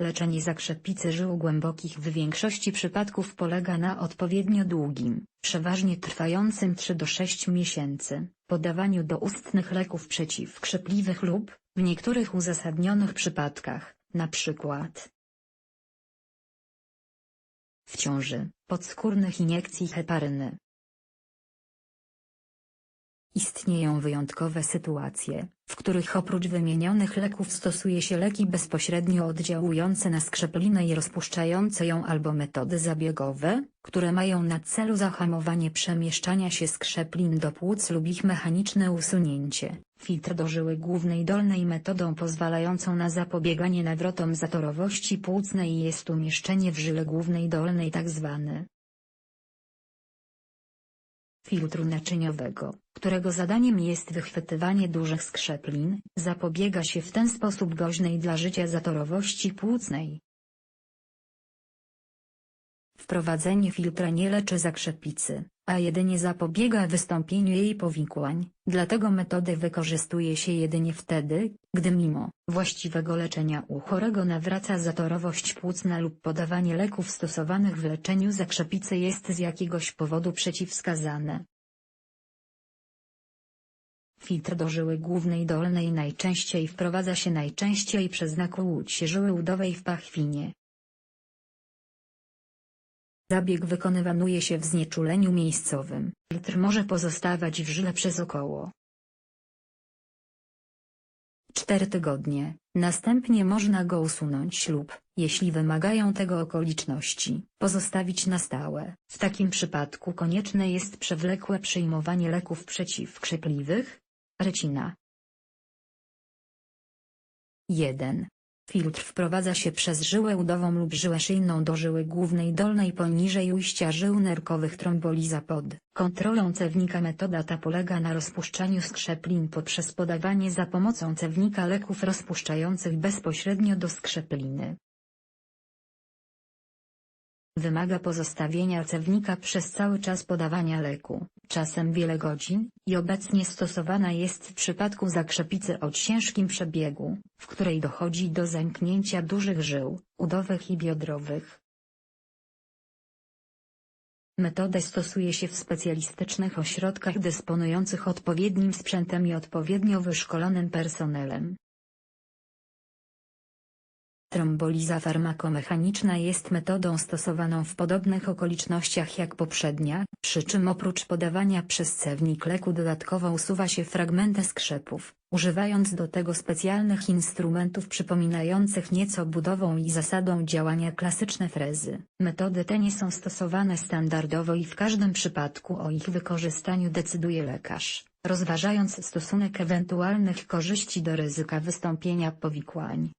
Leczenie zakrzepicy żył głębokich w większości przypadków polega na odpowiednio długim, przeważnie trwającym 3 do 6 miesięcy, podawaniu doustnych leków przeciwkrzepliwych lub, w niektórych uzasadnionych przypadkach, np. w ciąży, podskórnych iniekcji heparyny. Istnieją wyjątkowe sytuacje, których oprócz wymienionych leków stosuje się leki bezpośrednio oddziałujące na skrzeplinę i rozpuszczające ją albo metody zabiegowe, które mają na celu zahamowanie przemieszczania się skrzeplin do płuc lub ich mechaniczne usunięcie. Filtr do żyły głównej dolnej metodą pozwalającą na zapobieganie nawrotom zatorowości płucnej jest umieszczenie w żyle głównej dolnej tzw filtru naczyniowego, którego zadaniem jest wychwytywanie dużych skrzeplin, zapobiega się w ten sposób groźnej dla życia zatorowości płucnej. Wprowadzenie filtra nie leczy zakrzepicy, a jedynie zapobiega wystąpieniu jej powikłań, dlatego metody wykorzystuje się jedynie wtedy, gdy mimo właściwego leczenia u chorego nawraca zatorowość płucna lub podawanie leków stosowanych w leczeniu zakrzepicy jest z jakiegoś powodu przeciwwskazane. Filtr do żyły głównej dolnej najczęściej wprowadza się najczęściej przez nakłuć żyły udowej w pachwinie. Zabieg wykonywany się w znieczuleniu miejscowym. Filtr może pozostawać w żyle przez około 4 tygodnie, następnie można go usunąć lub, jeśli wymagają tego okoliczności, pozostawić na stałe. W takim przypadku konieczne jest przewlekłe przyjmowanie leków przeciwkrzepliwych. Recina 1. Filtr wprowadza się przez żyłę udową lub żyłę szyjną do żyły głównej dolnej poniżej ujścia żył nerkowych tromboliza pod kontrolą cewnika. Metoda ta polega na rozpuszczaniu skrzeplin poprzez podawanie za pomocą cewnika leków rozpuszczających bezpośrednio do skrzepliny. Wymaga pozostawienia cewnika przez cały czas podawania leku, czasem wiele godzin, i obecnie stosowana jest w przypadku zakrzepicy o ciężkim przebiegu, w której dochodzi do zamknięcia dużych żył, udowych i biodrowych. Metodę stosuje się w specjalistycznych ośrodkach dysponujących odpowiednim sprzętem i odpowiednio wyszkolonym personelem. Tromboliza farmakomechaniczna jest metodą stosowaną w podobnych okolicznościach jak poprzednia, przy czym oprócz podawania przez cewnik leku dodatkowo usuwa się fragmenty skrzepów, używając do tego specjalnych instrumentów przypominających nieco budową i zasadą działania klasyczne frezy. Metody te nie są stosowane standardowo i w każdym przypadku o ich wykorzystaniu decyduje lekarz, rozważając stosunek ewentualnych korzyści do ryzyka wystąpienia powikłań.